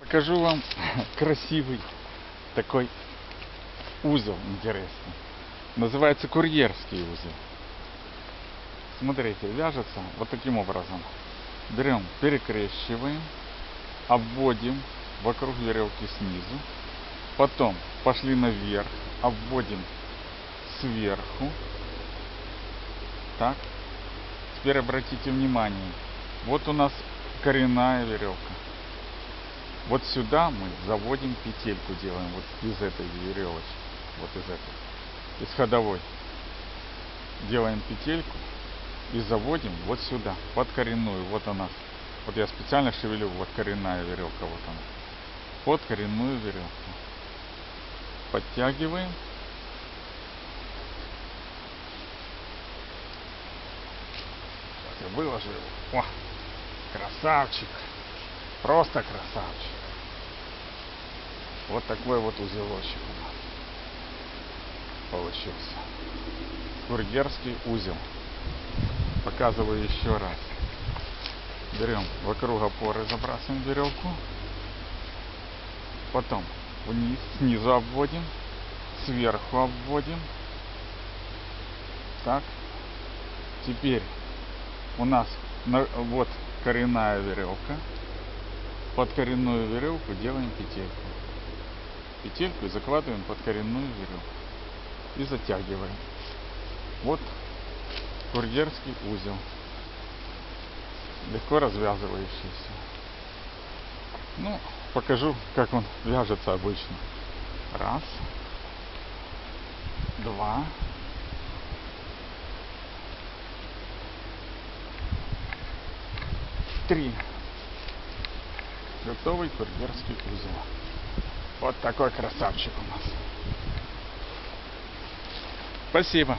Покажу вам красивый такой узел интересный. Называется курьерский узел. Смотрите, вяжется вот таким образом. Берем, перекрещиваем, обводим вокруг веревки снизу. Потом пошли наверх, обводим сверху. Так. Теперь обратите внимание. Вот у нас коренная веревка. Вот сюда мы заводим петельку, делаем вот из этой веревочки, вот из этой, из ходовой. Делаем петельку и заводим вот сюда, под коренную. Вот она. Вот я специально шевелю, вот коренная веревка, вот она. Под коренную веревку. Подтягиваем. Его. О, красавчик. Просто красавчик. Вот такой вот узелочек получился. Курьерский узел. Показываю еще раз. Берем вокруг опоры, забрасываем веревку. Потом вниз, снизу обводим. Сверху обводим. Так. Теперь у нас на- вот коренная веревка. Под коренную веревку делаем петельку. Петельку и закладываем под коренную веревку. И затягиваем. Вот курьерский узел. Легко развязывающийся. Ну, покажу, как он вяжется обычно. Раз. Два. Три. Готовый курьерский узел. Вот такой красавчик у нас. Спасибо.